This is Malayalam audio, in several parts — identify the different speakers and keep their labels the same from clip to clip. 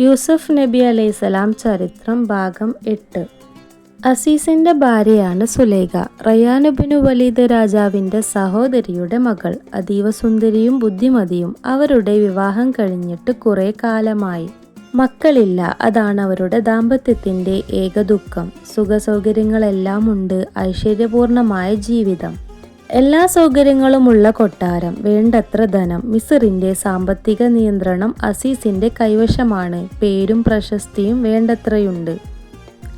Speaker 1: യൂസഫ് നബി അലൈഹിസലാം ചരിത്രം ഭാഗം എട്ട്. അസീസിന്റെ ഭാര്യയാണ് സുലൈഖ. റയാനുബിനു വലീദ് രാജാവിന്റെ സഹോദരിയുടെ മകൾ. അതീവ സുന്ദരിയും ബുദ്ധിമതിയും അവരുടെ വിവാഹം കഴിഞ്ഞിട്ട് കുറെ കാലമായി. മക്കളില്ല അതാണ് അവരുടെ ദാമ്പത്യത്തിന്റെ ഏക ദുഃഖം. സുഖസൗകര്യങ്ങളെല്ലാം ഉണ്ട് ഐശ്വര്യപൂർണമായ ജീവിതം. എല്ലാ സൗകര്യങ്ങളുമുള്ള കൊട്ടാരം വേണ്ടത്ര ധനം മിസറിന്റെ സാമ്പത്തിക നിയന്ത്രണം അസീസിന്റെ കൈവശമാണ്. പേരും പ്രശസ്തിയും വേണ്ടത്രയുണ്ട്.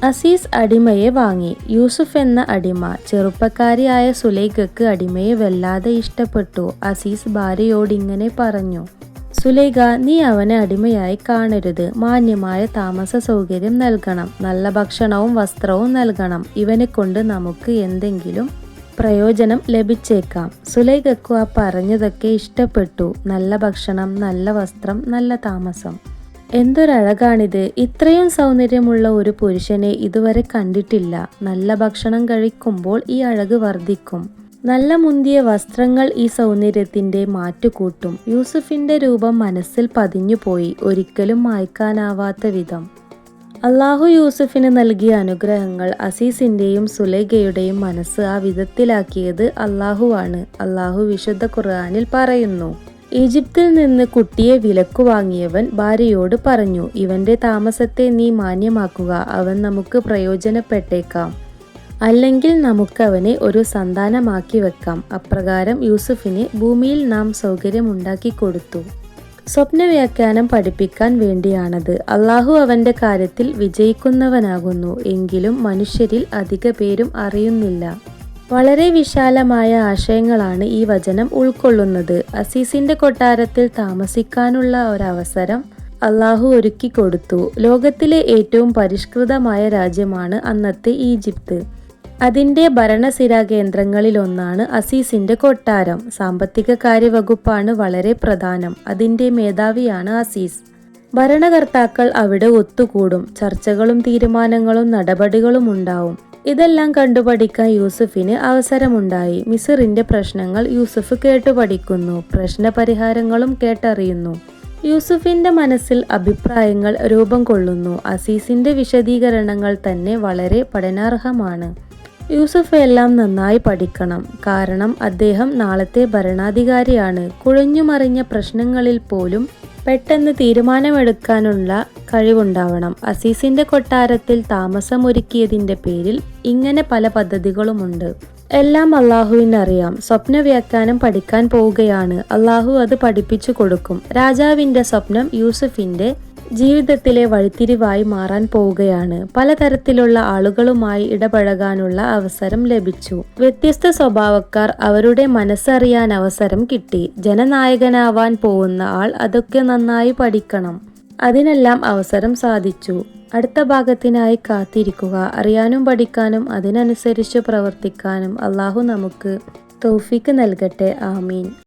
Speaker 1: അസീസ് അടിമയെ വാങ്ങി. യൂസുഫ് എന്ന അടിമ ചെറുപ്പക്കാരിയായ സുലൈഖക്ക് അടിമയെ വല്ലാതെ ഇഷ്ടപ്പെട്ടു. അസീസ് ഭാര്യയോടിങ്ങനെ പറഞ്ഞു സുലൈഖ നീ അവനെ അടിമയായി കാണരുത്. മാന്യമായ താമസ സൗകര്യം നൽകണം. നല്ല ഭക്ഷണവും വസ്ത്രവും നൽകണം. ഇവനെ കൊണ്ട് നമുക്ക് എന്തെങ്കിലും പ്രയോജനം ലഭിച്ചേക്കാം. സുലൈഖക്കു ആ പറഞ്ഞതൊക്കെ ഇഷ്ടപ്പെട്ടു. നല്ല ഭക്ഷണം നല്ല വസ്ത്രം നല്ല താമസം. എന്തൊരഴകാണിത്. ഇത്രയും സൗന്ദര്യമുള്ള ഒരു പുരുഷനെ ഇതുവരെ കണ്ടിട്ടില്ല. നല്ല ഭക്ഷണം കഴിക്കുമ്പോൾ ഈ അഴക് വർദ്ധിക്കും. നല്ല മുന്തിയ വസ്ത്രങ്ങൾ ഈ സൗന്ദര്യത്തിന്റെ മാറ്റുകൂട്ടും. യൂസുഫിന്റെ രൂപം മനസ്സിൽ പതിഞ്ഞുപോയി. ഒരിക്കലും മായ്ക്കാനാവാത്ത വിധം. അള്ളാഹു യൂസുഫിന് നൽകിയ അനുഗ്രഹങ്ങൾ അസീസിന്റെയും സുലൈഖയുടെയും മനസ്സ് ആ വിധത്തിലാക്കിയത് അള്ളാഹുവാണ്. അള്ളാഹു വിശുദ്ധ ഖുർആാനിൽ പറയുന്നു ഈജിപ്തിൽ നിന്ന് കുട്ടിയെ വിലക്കു വാങ്ങിയവൻ ഭാര്യയോട് പറഞ്ഞു ഇവന്റെ താമസത്തെ നീ മാന്യമാക്കുക അവൻ നമുക്ക് പ്രയോജനപ്പെട്ടേക്കാം. അല്ലെങ്കിൽ നമുക്കവനെ ഒരു സന്താനമാക്കി വെക്കാം. അപ്രകാരം യൂസുഫിന് ഭൂമിയിൽ നാം സൗകര്യമുണ്ടാക്കി കൊടുത്തു. സ്വപ്നവ്യാഖ്യാനം പഠിപ്പിക്കാൻ വേണ്ടിയാണത്. അള്ളാഹു അവന്റെ കാര്യത്തിൽ വിജയിക്കുന്നവനാകുന്നു. എങ്കിലും മനുഷ്യരിൽ അധിക പേരും അറിയുന്നില്ല. വളരെ വിശാലമായ ആശയങ്ങളാണ് ഈ വചനം ഉൾക്കൊള്ളുന്നത്. അസീസിന്റെ കൊട്ടാരത്തിൽ താമസിക്കാനുള്ള ഒരവസരം അള്ളാഹു ഒരുക്കി കൊടുത്തു ലോകത്തിലെ ഏറ്റവും പരിഷ്കൃതമായ രാജ്യമാണ് അന്നത്തെ ഈജിപ്ത്. അതിന്റെ ഭരണസിരാ കേന്ദ്രങ്ങളിലൊന്നാണ് അസീസിന്റെ കൊട്ടാരം. സാമ്പത്തിക കാര്യവകുപ്പാണ് വളരെ പ്രധാനം. അതിന്റെ മേധാവിയാണ് അസീസ്. ഭരണകർത്താക്കൾ അവിടെ ഒത്തുകൂടും. ചർച്ചകളും തീരുമാനങ്ങളും നടപടികളും ഉണ്ടാവും. ഇതെല്ലാം കണ്ടുപഠിക്കാൻ യൂസുഫിന് അവസരമുണ്ടായി. മിസറിന്റെ പ്രശ്നങ്ങൾ യൂസുഫ് കേട്ടുപഠിക്കുന്നു. പ്രശ്നപരിഹാരങ്ങളും കേട്ടറിയുന്നു. യൂസുഫിന്റെ മനസ്സിൽ അഭിപ്രായങ്ങൾ രൂപം കൊള്ളുന്നു. അസീസിന്റെ വിശദീകരണങ്ങൾ തന്നെ വളരെ പഠനാർഹമാണ്. യൂസുഫ് എല്ലാം നന്നായി പഠിക്കണം. കാരണം അദ്ദേഹം നാളത്തെ ഭരണാധികാരിയാണ്. കുഴഞ്ഞുമറിഞ്ഞ പ്രശ്നങ്ങളിൽ പോലും പെട്ടെന്ന് തീരുമാനമെടുക്കാനുള്ള കഴിവുണ്ടാവണം. അസീസിന്റെ കൊട്ടാരത്തിൽ താമസമൊരുക്കിയതിന്റെ പേരിൽ ഇങ്ങനെ പല പദ്ധതികളുമുണ്ട്. എല്ലാം അള്ളാഹുവിനറിയാം. സ്വപ്ന വ്യാഖ്യാനം പഠിക്കാൻ പോവുകയാണ്. അള്ളാഹു അത് പഠിപ്പിച്ചു കൊടുക്കും. രാജാവിന്റെ സ്വപ്നം യൂസുഫിന്റെ ജീവിതത്തിലെ വഴിത്തിരിവായി മാറാൻ പോവുകയാണ്. പലതരത്തിലുള്ള ആളുകളുമായി ഇടപഴകാനുള്ള അവസരം ലഭിച്ചു. വ്യത്യസ്ത സ്വഭാവക്കാർ അവരുടെ മനസ്സറിയാൻ അവസരം കിട്ടി. ജനനായകനാവാൻ പോകുന്ന ആൾ അതൊക്കെ നന്നായി പഠിക്കണം. അതിനെല്ലാം അവസരം സാധിച്ചു. അടുത്ത ഭാഗത്തിനായി കാത്തിരിക്കുക. അറിയാനും പഠിക്കാനും അതിനനുസരിച്ച് പ്രവർത്തിക്കാനും അള്ളാഹു നമുക്ക് തൗഫീക്ക് നൽകട്ടെ. ആമീൻ.